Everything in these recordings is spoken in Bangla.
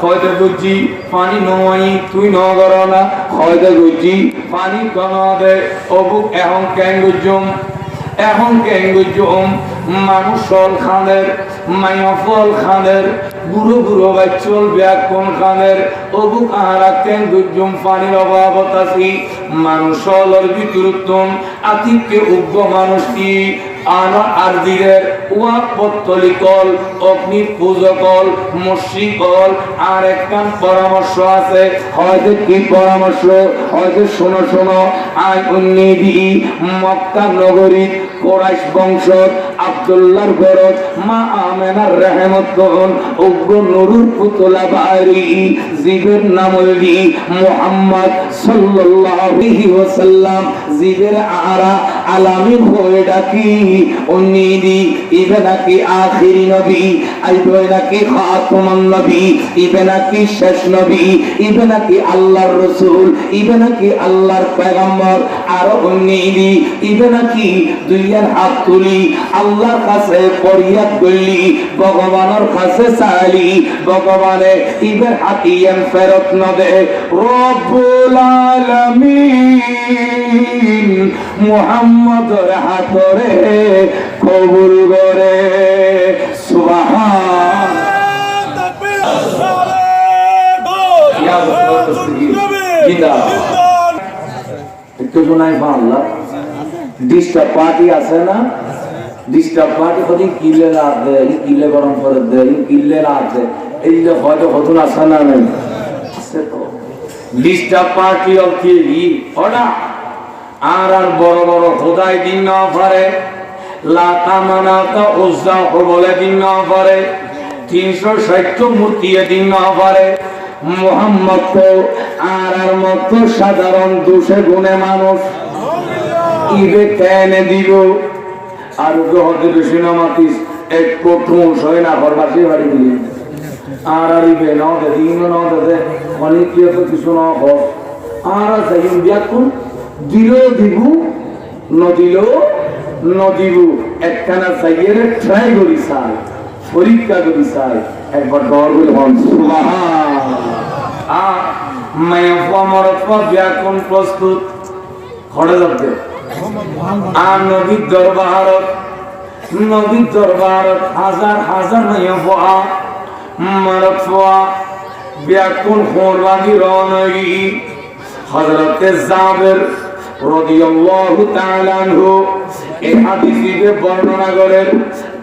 হয়তো বুঝি পানি নয়, তুই নগর না। হয়তো বুঝি পানি কন দে অবুক এখন কেন গুজুম এখন কেন গুজুম মানুষ ফল খানের মায়া ফল খানের, বুড়ো বুড়ো বাচ্চল ব্যাকুন খানের। অবুক আহারা কেন গুজুম পানির অভাবত আছি। মানুষ ফলর বিতরুত্তম, আতিককে উগ্র মানুষ কি? আনা আর দিনের ওয়া পত্তলিকল অগ্নি পূজকল মসিকল আর একখান পরামর্শ আছে। হয়তো কি পরামর্শ? হয়তো শোনো শোনো। আই উন্নিধি মক্কা নগরী কোরাইশ বংশ আব্দুল্লাহর গরত মা আমেনার রহমতন উগ্র নুরুর পুতলা বাড়ি, জিবের নাম হলি মুহাম্মদ সাল্লাল্লাহু আলাইহি ওয়াসাল্লাম। জিবের আরা আলামিন হয়ে ডাকি উন্নিদি ইবে নাকি আখিরি নবী, আইবে নাকি খাতামান নবী, ইবে নাকি শেষ নবী, ইবে নাকি আল্লাহর রাসূল, ইবে নাকি আল্লাহর পয়গম্বর, আর উন্নিদি ইবে নাকি দুইয়ার হাত তুলি আল্লাহর কাছে ফরিয়াদ করলি ভগবানের কাছে চাইলি ভগবানে ইবের হাতিয়ান ফেরত ন দে। রব্বুল আলামিন মুহাম্মদর হাতরে কবুল করে। সুবহান একটু শোনাই আল্লাহ। ডিস্টার্ব পার্টি আছে না? ডিস্টার্ব পার্টি কদি কিলে রাত দেয় কিলে গরম করে দেয় কিলে রাত দেয় এই যে হয়তো হতুন আসে না নেই। তো। ডিস্টার্ব পার্টি অফ কি? ওটা আর আর বড় বড় খোদাই দিন না পারে। লাতা মানাতা উজ্জা বলে দিন না পারে। তিনশো ষাট মূর্তি দিন না পারে। মোহাম্মদ তো আর আর মতো সাধারণ দোষে গুণে মানুষ। ইবে কেন দিব? আর হতে বেশি নামাতিস এক প্রথম সয় না, ঘর বাসি বাড়ি দিলি আর আর ইবে নাও দে, দিন নাও দে অনেক তো কিছু না হর আর আর যাইম বিয়াকুন দিল দিবু ন দিল ন দিবু একখানা যাইয়ের ট্রাই করি চাই, পরীক্ষা করি চাই। একবার ডর বলে। হন সুবহান। আ, মায়া ফুয়া বিয়াকুন প্রস্তুত? খড়ে লাগবে আর নবীর দরবার নবীর দরবার হাজার হাজার মাইয়া ফোয়া মারত ফোয়া ব্যাকুল কোরবানি রনগি হযরতে জাবের রাদিয়াল্লাহু তাআলা আনহু এই হাদিসে বর্ণনা করেন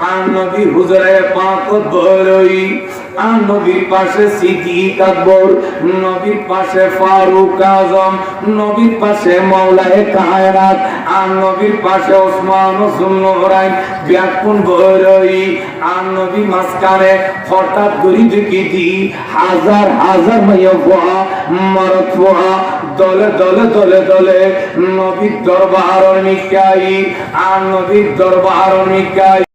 আর নবী হুজুরে পাক বলই আর নবীর পাশে সিদ্দিক আকবর, নবীর পাশে ফারুক আজম, নবীর পাশে মাওলায়ে কায়নাত আর নবীর পাশে ওসমান সুন্নহরাইন ব্যাকুন বলই আর নবী মাঝখানে হঠাৎ করে দেখি দি হাজার হাজার মাইয়া ফোয়া মারত ফোয়া দলে দলে দলে দলে। নবীর দরবার নিকাই আর নবীর দরবার নিকাই।